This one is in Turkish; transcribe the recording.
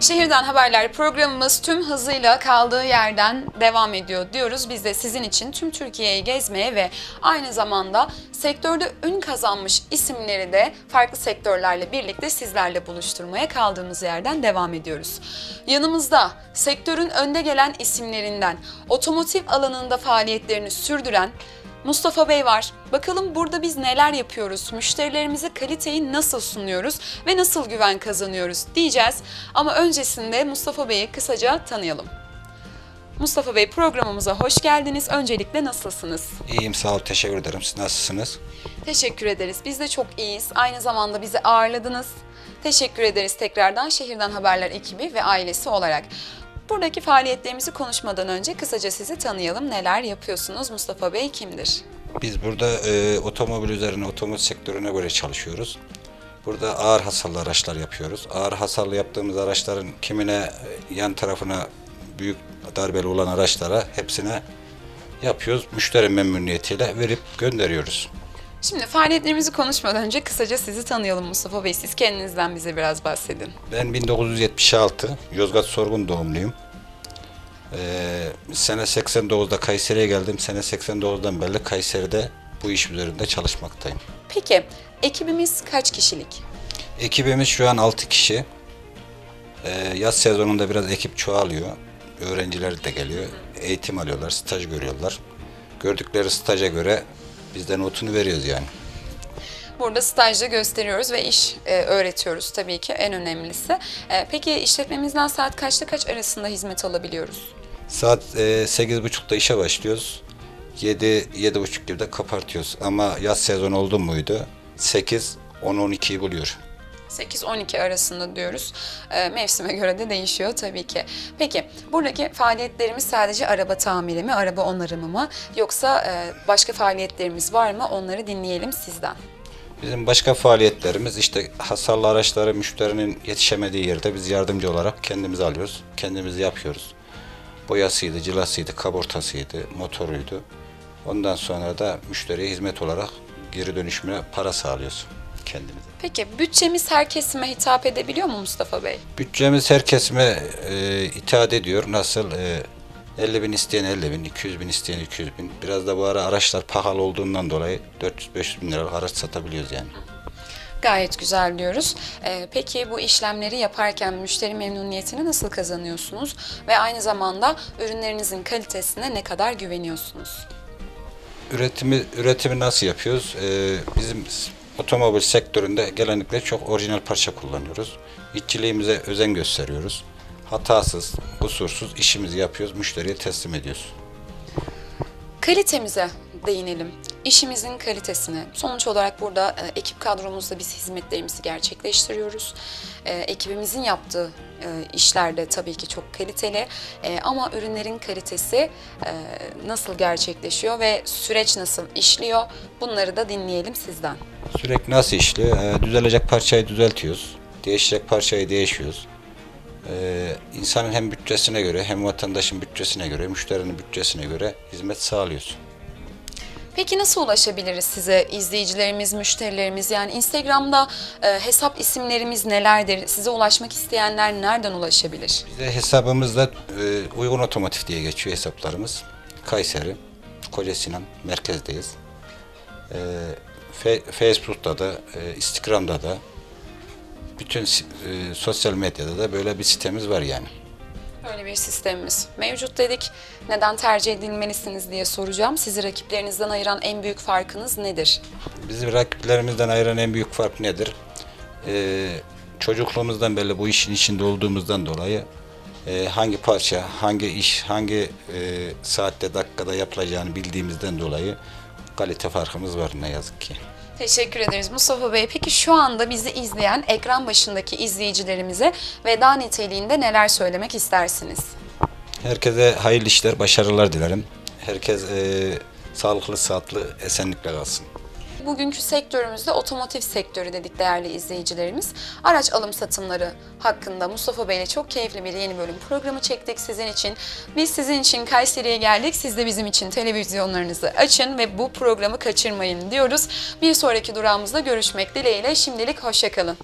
Şehirden Haberler programımız tüm hızıyla kaldığı yerden devam ediyor diyoruz. Biz de sizin için tüm Türkiye'yi gezmeye ve aynı zamanda sektörde ün kazanmış isimleri de farklı sektörlerle birlikte sizlerle buluşturmaya kaldığımız yerden devam ediyoruz. Yanımızda sektörün önde gelen isimlerinden otomotiv alanında faaliyetlerini sürdüren Mustafa Bey var. Bakalım burada biz neler yapıyoruz? Müşterilerimize kaliteyi nasıl sunuyoruz ve nasıl güven kazanıyoruz diyeceğiz. Ama öncesinde Mustafa Bey'i kısaca tanıyalım. Mustafa Bey programımıza hoş geldiniz. Öncelikle nasılsınız? İyiyim sağ ol teşekkür ederim. Siz nasılsınız? Teşekkür ederiz. Biz de çok iyiyiz. Aynı zamanda bizi ağırladınız. Teşekkür ederiz tekrardan Şehirden Haberler ekibi ve ailesi olarak. Buradaki faaliyetlerimizi konuşmadan önce kısaca sizi tanıyalım. Neler yapıyorsunuz? Mustafa Bey kimdir? Biz burada e, otomobil üzerine, otomobil sektörüne göre çalışıyoruz. Burada ağır hasarlı araçlar yapıyoruz. Ağır hasarlı yaptığımız araçların kimine e, yan tarafına büyük darbeli olan araçlara hepsine yapıyoruz. Müşteri memnuniyetiyle verip gönderiyoruz. Şimdi faaliyetlerimizi konuşmadan önce kısaca sizi tanıyalım Mustafa Bey. Siz kendinizden bize biraz bahsedin. Ben 1976 Yozgat Sorgun doğumluyum. Ee, sene 89'da Kayseri'ye geldim. Sene 89'dan beri Kayseri'de bu iş üzerinde çalışmaktayım. Peki ekibimiz kaç kişilik? Ekibimiz şu an 6 kişi. Ee, yaz sezonunda biraz ekip çoğalıyor. Öğrenciler de geliyor. Eğitim alıyorlar, staj görüyorlar. Gördükleri staja göre biz de notunu veriyoruz yani. Burada stajda gösteriyoruz ve iş e, öğretiyoruz tabii ki en önemlisi. E, peki işletmemizden saat kaçta kaç arasında hizmet alabiliyoruz? Saat e, 8.30'da işe başlıyoruz. 7 7.30 gibi de kapatıyoruz. Ama yaz sezonu oldu muydu? 8 10 12'yi buluyor. 8-12 arasında diyoruz. E, mevsime göre de değişiyor tabii ki. Peki buradaki faaliyetlerimiz sadece araba tamiri mi, araba onarımı mı yoksa e, başka faaliyetlerimiz var mı? Onları dinleyelim sizden. Bizim başka faaliyetlerimiz işte hasarlı araçları müşterinin yetişemediği yerde biz yardımcı olarak kendimiz alıyoruz. Kendimiz yapıyoruz. Boyasıydı, cilasıydı, kabortasıydı, motoruydu. Ondan sonra da müşteriye hizmet olarak geri dönüşümüne para sağlıyoruz kendimize. Peki bütçemiz her kesime hitap edebiliyor mu Mustafa Bey? Bütçemiz her kesime e, itaat ediyor. Nasıl? E, 50 bin isteyen 50 bin, 200 bin isteyen 200 bin. Biraz da bu ara araçlar pahalı olduğundan dolayı 400-500 bin liralık araç satabiliyoruz yani. Gayet güzel diyoruz. Ee, peki bu işlemleri yaparken müşteri memnuniyetini nasıl kazanıyorsunuz ve aynı zamanda ürünlerinizin kalitesine ne kadar güveniyorsunuz? Üretimi üretimi nasıl yapıyoruz? Ee, bizim otomobil sektöründe genellikle çok orijinal parça kullanıyoruz. İşçiliğimize özen gösteriyoruz. Hatasız, kusursuz işimizi yapıyoruz, müşteriye teslim ediyoruz. Kalitemize değinelim. İşimizin kalitesine. Sonuç olarak burada e, ekip kadromuzda biz hizmetlerimizi gerçekleştiriyoruz. E, ekibimizin yaptığı e, işler de tabii ki çok kaliteli. E, ama ürünlerin kalitesi e, nasıl gerçekleşiyor ve süreç nasıl işliyor? Bunları da dinleyelim sizden. Sürekli nasıl işliyor? Ee, düzelecek parçayı düzeltiyoruz. Değişecek parçayı değişiyoruz. Ee, insanın hem bütçesine göre hem vatandaşın bütçesine göre, müşterinin bütçesine göre hizmet sağlıyoruz. Peki nasıl ulaşabiliriz size izleyicilerimiz, müşterilerimiz? Yani Instagram'da e, hesap isimlerimiz nelerdir? Size ulaşmak isteyenler nereden ulaşabilir? Bize hesabımızda e, uygun otomotiv diye geçiyor hesaplarımız. Kayseri, Koca Sinan merkezdeyiz. E, Fe- Facebook'ta da, e, Instagram'da da, bütün e, sosyal medyada da böyle bir sitemiz var yani. Böyle bir sistemimiz mevcut dedik. Neden tercih edilmelisiniz diye soracağım. Sizi rakiplerinizden ayıran en büyük farkınız nedir? Bizi rakiplerimizden ayıran en büyük fark nedir? E, çocukluğumuzdan beri bu işin içinde olduğumuzdan dolayı e, hangi parça, hangi iş, hangi e, saatte, dakikada yapılacağını bildiğimizden dolayı kalite farkımız var ne yazık ki. Teşekkür ederiz Mustafa Bey. Peki şu anda bizi izleyen ekran başındaki izleyicilerimize veda niteliğinde neler söylemek istersiniz? Herkese hayırlı işler, başarılar dilerim. Herkes e, sağlıklı, sıhhatlı, esenlikle kalsın. Bugünkü sektörümüzde otomotiv sektörü dedik değerli izleyicilerimiz. Araç alım satımları hakkında Mustafa Bey ile çok keyifli bir yeni bölüm programı çektik sizin için. Biz sizin için Kayseri'ye geldik. Siz de bizim için televizyonlarınızı açın ve bu programı kaçırmayın diyoruz. Bir sonraki durağımızda görüşmek dileğiyle. Şimdilik hoşçakalın.